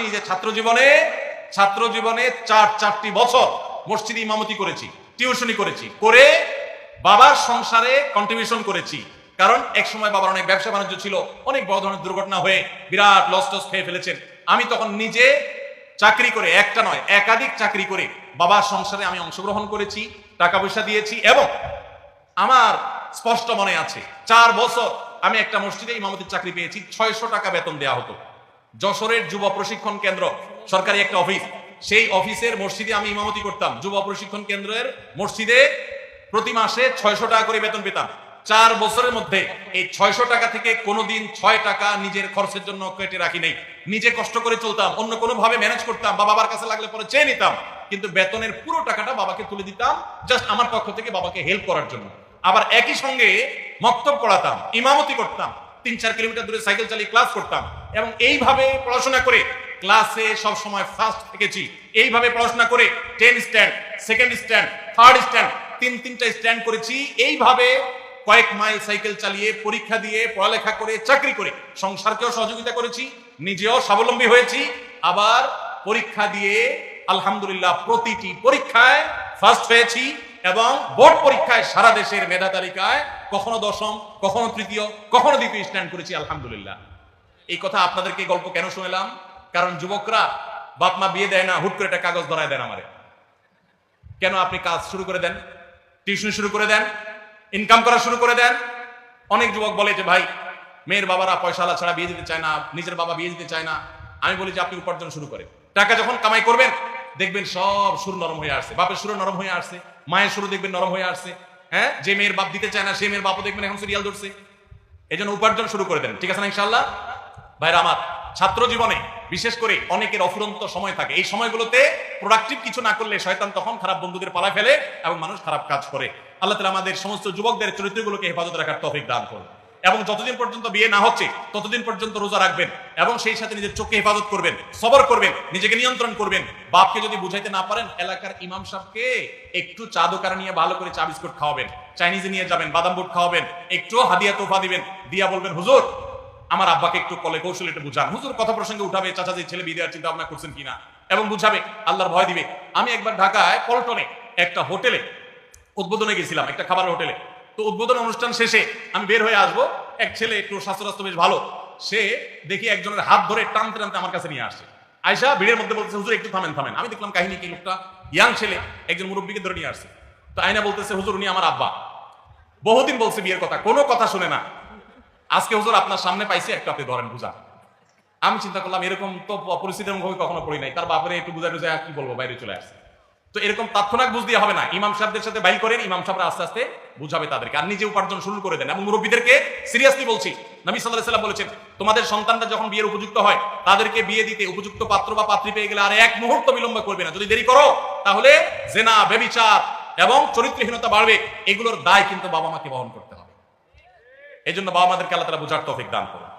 আমি নিজে ছাত্র জীবনে ছাত্র জীবনে চার, চারটি বছর মসজিদে ইমামতি করেছি, টিউশনি করেছি, করে বাবার সংসারে কন্ট্রিবিউশন করেছি। কারণ এক সময় বাবার অনেক ব্যবসা বাণিজ্য ছিল, অনেক বড় ধরনের দুর্ঘটনা হয়ে বিরাট লস টস খেয়ে ফেলেছেন। আমি তখন নিজে চাকরি করে, একটা নয়, একাধিক চাকরি করে বাবার সংসারে আমি অংশগ্রহণ করেছি টাকা পয়সা দিয়েছি এবং আমার স্পষ্ট মনে আছে, চার বছর আমি একটা মসজিদে ইমামতির চাকরি পেয়েছি, ছয়শো টাকা বেতন দেওয়া হতো। যশোরের যুব প্রশিক্ষণ কেন্দ্র, সরকারি একটা অফিস। সেই অফিসের মসজিদে আমি ইমামতি করতাম। যুব প্রশিক্ষণ কেন্দ্রের মসজিদে প্রতি মাসে ছয়শো টাকা করে বেতন পেতাম। চার বছরের মধ্যে এই ছয়শো টাকা থেকে কোনোদিন ছয় টাকা নিজের খরচের জন্য কেটে রাখি নাই। নিজে কষ্ট করে চলতাম, অন্য কোনো ভাবে ম্যানেজ করতাম, বা বাবার কাছে লাগলে পরে চেয়ে নিতাম। কিন্তু বেতনের পুরো টাকাটা বাবাকে তুলে দিতাম জাস্ট আমার পক্ষ থেকে বাবাকে হেল্প করার জন্য। আবার একই সঙ্গে মক্তব পড়াতাম, ইমামতি করতাম। তিন চার কিলোমিটার দূরে সাইকেল চালিয়ে ক্লাস করতাম। এবং এইভাবে পড়াশোনা করে ক্লাসে সব সময় ফার্স্ট থেকেছি। এইভাবে পড়াশোনা করে ten stand second stand third stand তিন তিনটা স্ট্যান্ড করেছি। এইভাবে কয়েক মাইল সাইকেল চালিয়ে, পরীক্ষা দিয়ে, পড়ালেখা করে, চাকরি করে সংসারকেও সহযোগিতা করেছি, নিজেও স্বাবলম্বী হয়েছি। আবার পরীক্ষা দিয়ে আলহামদুলিল্লাহ প্রতিটি পরীক্ষায় ফার্স্ট হয়েছি এবং বোর্ড পরীক্ষায় সারা দেশের মেধা তালিকায় কখনো দশম, কখনো তৃতীয়, কখনো দ্বিতীয় স্ট্যান্ড করেছি, আলহামদুলিল্লাহ। এই কথা আপনাদেরকে গল্প কেন শুনলাম? কারণ যুবকরা বাপ মা বিয়ে দেয় না, হুট করে একটা কাগজ ধরায় দেন আমারে। কেন আপনি কাজ শুরু করে দেন? টিউশন শুরু করে দেন? ইনকাম করা শুরু করে দেন? অনেক যুবক বলে যে, ভাই, মেয়ের বাবারা পয়সালা ছাড়া বিয়ে দিতে চায় না, নিজের বাবা বিয়ে দিতে চায় না। আমি বলি যে, আপনি উপার্জন শুরু করেন। টাকা যখন কামাই করবেন, দেখবেন সব সুর নরম হয়ে আসছে। বাপের সুর নরম হয়ে আসছে, মায়ের সুর দেখবেন নরম হয়ে আসছে। হ্যাঁ? যে মেয়ের বাপ দিতে চায় না, সে মেয়ের বাপও দেখবেন এখন সিরিয়াল ধরছে। এই জন্য উপার্জন শুরু করে দেন। ঠিক আছে না ইনশাল্লাহ ভাইরা, আমার ছাত্র জীবনে বিশেষ করে অনেকের অফুরন্ত সময় থাকে। এই সময়গুলোতে প্রোডাক্টিভ কিছু না করলে শয়তান তখন খারাপ বন্ধুদের পালা ফেলে এবং মানুষ খারাপ কাজ করে। আল্লাহ তালা আমাদের সমস্ত যুবকদের চরিত্রগুলোকে হেফাজত রাখার তফিক দান করুন। এবং যতদিন পর্যন্ত বিয়ে না হচ্ছে, ততদিন পর্যন্ত রোজা রাখবেন এবং সেই সাথে নিজের চোখকে হেফাজত করবেন, সবর করবেন, নিজেকে নিয়ন্ত্রণ করবেন। বাপকে যদি বুঝাইতে না পারেন, এলাকার ইমাম সাহেবকে একটু চা দোকানে নিয়ে ভালো করে চা বিস্কুট খাওয়াবেন, চাইনিজে নিয়ে যাবেন, বাদাম বুট খাওয়াবেন, একটু হাদিয়া তোফা দিবেন, দিয়া বলবেন, হুজুর আমার আব্বাকে একটু কলে কৌশল, একটু বুঝান। হুজুর, কথা প্রসঙ্গে উঠাবে চাচা যে ছেলে, বিয়ে দেওয়ার চিন্তা ভাবনা করছেন কিনা? এবং বুঝাবে, আল্লাহর ভয় দিবে। আমি একবার ঢাকায় পল্টনে একটা হোটেলে উদ্বোধনে গেছিলাম, একটা খাবার হোটেলে। তো উদ্বোধন অনুষ্ঠান শেষে আমি বের হয়ে আসব। এক ছেলে একটু স্বাস্থ্য বেশ ভালো। সে দেখি একজনের হাত ধরে টানতে টানতে আমার কাছে নিয়ে আসছে। আয়সা ভিড়ের মধ্যে বলতেছে, হুজুর, একটু থামেন থামেন। আমি দেখলাম কাহিনী কি, লোকটা ইয়াং ছেলে, একজন মুরব্বীকে ধরে নিয়ে আসছে। তো আয়না বলতেছে, হুজুর, উনি আমার আব্বা। বহুদিন বলছে বিয়ের কথা, কোনো কথা শুনে না। আজকে হুজুর আপনার সামনে পাইছি একটু আপনি ধরেন বুঝা আমি চিন্তা করলাম, এরকম তো পরিস্থিতির মুখে কখনো পড়ি নাই। তার বাপরে একটু বুঝা টুজা কি বলব, বাইরে চলে আসছে। তো এরকম তাৎক্ষণিক বুঝ দিয়ে হবে না। ইমাম সাহেবদের সাথে বাইল করেন, ইমাম সাহেবরা আস্তে আস্তে বুঝাবে তাদেরকে। আর নিজে উপার্জন শুরু করে দেন। এবং মুরব্বীদেরকে সিরিয়াসলি বলছি, নবী সাল্লাহ সাল্লাম বলেছেন, তোমাদের সন্তানরা যখন বিয়ের উপযুক্ত হয়, তাদেরকে বিয়ে দিতে উপযুক্ত পাত্র বা পাত্রী পেয়ে গেলে আর এক মুহূর্ত বিলম্ব করবে না। যদি দেরি করো, তাহলে জেনা বেবিচার এবং চরিত্রহীনতা বাড়বে। এগুলোর দায় কিন্তু বাবা মাকে বহন করতে হবে। এই জন্য বাবা মাদেরকে আল্লাহ তালা বোঝার তফিক দান করুন।